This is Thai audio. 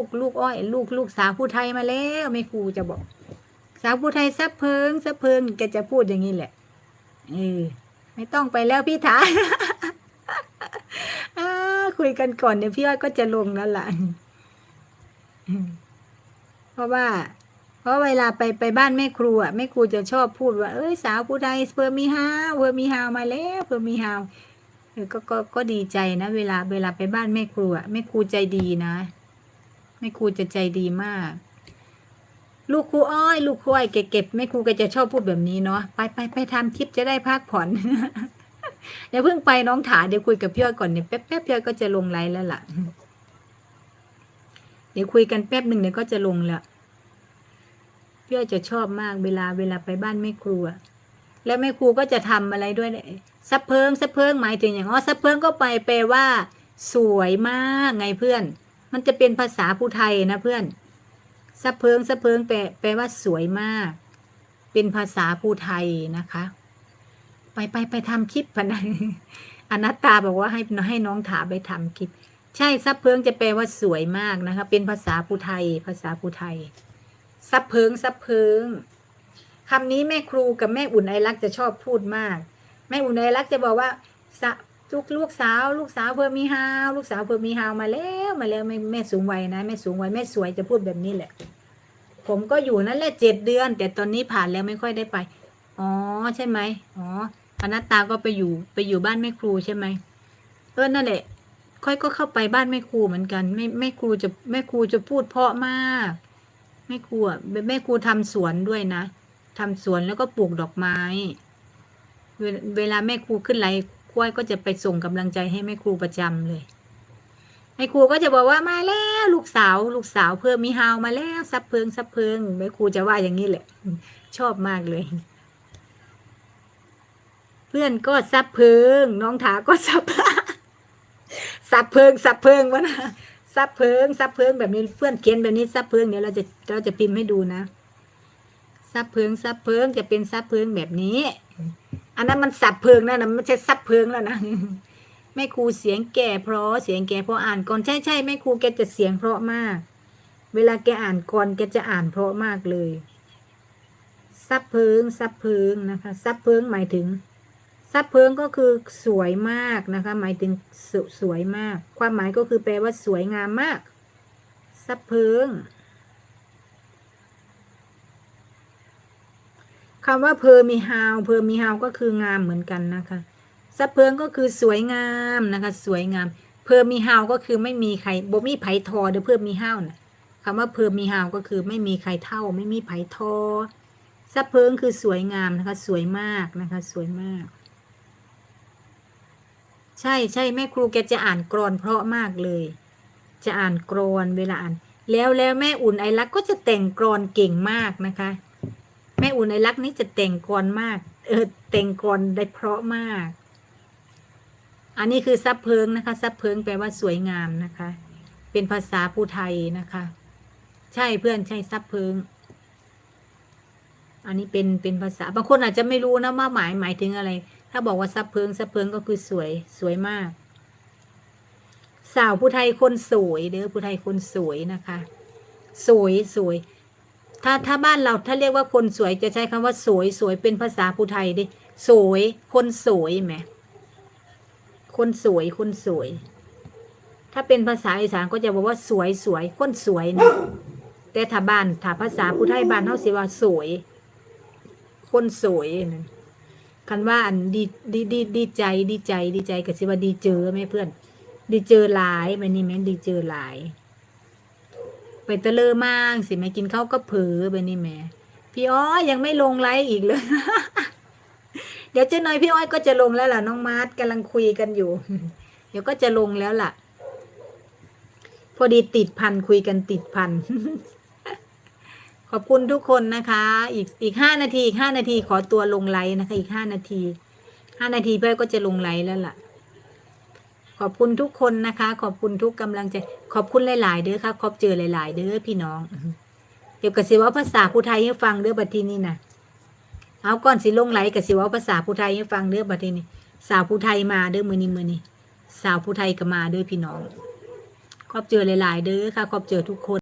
ลูกลูกอ้อย ลูกลูกสาวผู้ไทยมาแล้วแม่ครูจะบอก สาวผู้ไทยซับเพิงซับเพิงแกจะพูดอย่างนี้แหละเออไม่ต้องไปแล้วพี่ถาอาคุยกันก่อนเดี๋ยวพี่อ้อยก็จะลงแล้วล่ะเพราะว่า เพราะเวลาไปไปบ้านแม่ครูอะแม่ครูจะชอบพูดว่าเอ้ยสาวผู้ไทยเพิ่มมีฮาวเพิ่มมีฮาวมาแล้วเพิ่มมีฮาวก็ก็ก็ดีใจนะ เวลาเวลาไปบ้านแม่ครูอะแม่ครูใจดีนะ แม่ครูจะใจดีมาก ลูกครูอ้อย ลูกครูอ้อยเก็บเก็บแม่ครูก็จะชอบพูดแบบนี้เนาะไปไปไปทำคลิปจะได้พักผ่อนอย่าเพิ่งไปน้องถาเดี๋ยวคุยกับพี่อ้อยก่อนเนี่ยแป๊บแป๊บพี่อ้อยก็จะลงไลน์แล้วล่ะ เดี๋ยวคุยกันแป๊บหนึ่งเดี๋ยวก็จะลงแล้วพี่อ้อยจะชอบมากเวลาเวลาไปบ้านแม่ครูอะแล้วแม่ครูก็จะทำอะไรด้วยเนี่ยซับเพิงซับเพิงหมายถึงอย่างอ๋อซับเพิงก็ไปแปลว่า สวยมากไงเพื่อน มันจะเป็นภาษาภูไทยนะเพื่อนซับเพิงซับเพิงแปลแปลว่าสวยมาก เป็นภาษาภูไทยนะคะ ไปไปไปทำคลิปพะนะอนัตตาบอกว่าให้ให้น้องถาไปทำคลิป ใช่ซับเพิงจะแปลว่าสวยมากนะคะ เป็นภาษาภูไทย ภาษาภูไทยซับเพิงซับเพิงคำนี้แม่ครูกับแม่อุ่นไอรักจะชอบพูดมาก แม่อุ่นไอรักจะบอกว่าสะ ลูกลูกสาว ลูกสาวเพิ่มมีฮาวลูกสาวเพิ่มมีฮาวมาแล้วมาแล้วแม่แม่สูงวัยนะแม่สูงวัยแม่สวยจะพูดแบบนี้แหละ ผมก็อยู่นั่นแหละเจ็ดเดือน แต่ตอนนี้ผ่านแล้วไม่ค่อยได้ไป อ๋อใช่ไหมอ๋ออนัตตาก็ไปอยู่ไปอยู่บ้านแม่ครูใช่ไหมเออนั่นแหละ ค่อยก็เข้าไปบ้านแม่ครูเหมือนกันแม่แม่ครูจะแม่ครูจะพูดเพาะมากแม่ครูอะแม่ครูทำสวนด้วยนะทำสวนแล้วก็ปลูกดอกไม้ เวลเวลาแม่ครูขึ้นไลฟ์ ค่อยก็จะไปส่งกำลังใจให้แม่ครูประจำเลยแม่ครูก็จะบอกว่ามาแล้วลูกสาวลูกสาวเพิ่มมีฮาวมาแล้วซับเพิงซับเพิงแม่ครูจะว่าอย่างนี้แหละ ชอบมากเลย เพื่อนก็ซับเพิง น้องถาก็ซับซับเพิงซับเพิงวะนะซับเพิงซับเพิงแบบนี้เพื่อนเขียนแบบนี้ซับเพิงเดี๋ยวเราจะเราจะพิมพ์ให้ดูนะซับเพิงซับเพิงจะเป็นซับเพิงแบบนี้ อันนั้นมันสับเพิงนะนะไม่ใช่ซับเพิงแล้วนะแม่ครูเสียงแก่เพราะเสียงแก่เพราะอ่านก่อนใช่ใช่แม่ครูแกจะเสียงเพราะมาก เวลาแกอ่านก่อนแกจะอ่านเพราะมากเลยซับเพิงซับเพิงนะคะซับเพิงหมายถึงซับเพิงก็คือสวยมากนะคะ หมายถึงสสวยมาก ความหมายก็คือแปลว่าสวยงามมากซับเพิง คำว่าเพอมีฮาวเพอมีฮาวก็คืองามเหมือนกันนะคะซับเพิงก็คือสวยงามนะคะ สวยงาม เพอมีฮาวก็คือไม่มีใครบ่มีไผทอเด้อเพิ่มมีฮาวนะคำว่าเพอมีฮาวก็คือไม่มีใครเท่า ไม่มีไผทอซับเพิงคือสวยงามนะคะ สวยมากนะคะ สวยมาก ใช่ใช่แม่ครูแกจะอ่านกรอนเพราะมากเลย จะอ่านกรอนเวลาอ่าน แล้วแล้วแม่อุ่นไอรักก็จะแต่งกรอนเก่งมากนะคะ แม่อุ่นไอรักนี่จะแต่งกรอนมาก เออแต่งกรอนได้เพราะมาก อันนี้คือซับเพิงนะคะซับเพิงแปลว่าสวยงามนะคะ เป็นภาษาภูไทยนะคะ ใช่เพื่อนใช่ซับเพิง อันนี้เป็นเป็นภาษาบางคนอาจจะไม่รู้นะว่าหมายหมายถึงอะไร ถ้าบอกว่าซับเพิงซับเพิงก็คือสวยสวยมาก สาวผู้ไทยคนสวยเด้อผู้ไทยคนสวยนะคะ สวยสวย ถ้าถ้าบ้านเราถ้าเรียกว่าคนสวยจะใช้คำว่าสวยสวยเป็นภาษาผู้ไทยดิสวย คนสวยไหมคนสวยคนสวย ถ้าเป็นภาษาอีสานก็จะบอกว่าสวยสวยคนสวยนะแต่ถ้าบ้านถ้าภาษาผู้ไทยบ้านเขาสิว่าสวย คนสวยนะคันว่าอันดีดีดีดีใจดีใจดีใจก็สิว่าดีเจอไหมเพื่อน ดีเจอหลายไปนี่แม่ดีเจอหลาย ไปตะเลอมากสิแม่กินข้าวก็เผลอไปนี่แม่พี่อ้อยยังไม่ลงไลฟ์อีกเลย เดี๋ยวเจ้าน่อยพี่อ้อยก็จะลงแล้วล่ะน้องมาร์ทกำลังคุยกันอยู่ เดี๋ยวก็จะลงแล้วล่ะ พอดีติดพันคุยกันติดพันขอบคุณทุกคนนะคะ อีกอีกห้านาทีอีกห้านาทีขอตัวลงไลน์นะคะ อีกห้านาทีห้านาทีเพื่อก็จะลงไลน์แล้วล่ะ ขอบคุณทุกคนนะคะ ขอบคุณทุกกำลังใจ ขอบคุณหลาย ๆ เด้อค่ะ ขอบเจอหลาย ๆ เด้อพี่น้อง เดี๋ยวกสิว่าภาษาผู้ไทยให้ฟังเด้อบัดทีนี้นะเอาก่อนสิลงไหลน์กสิว่าภาษาผู้ไทยให้ฟังเด้อบัดทีนี้ สาวผู้ไทยมาเด้อมือนี้มือนี้ สาวผู้ไทยก็มาเด้อพี่น้อง ขอบเจอหลาย ๆ เด้อค่ะ ขอบเจอทุกคน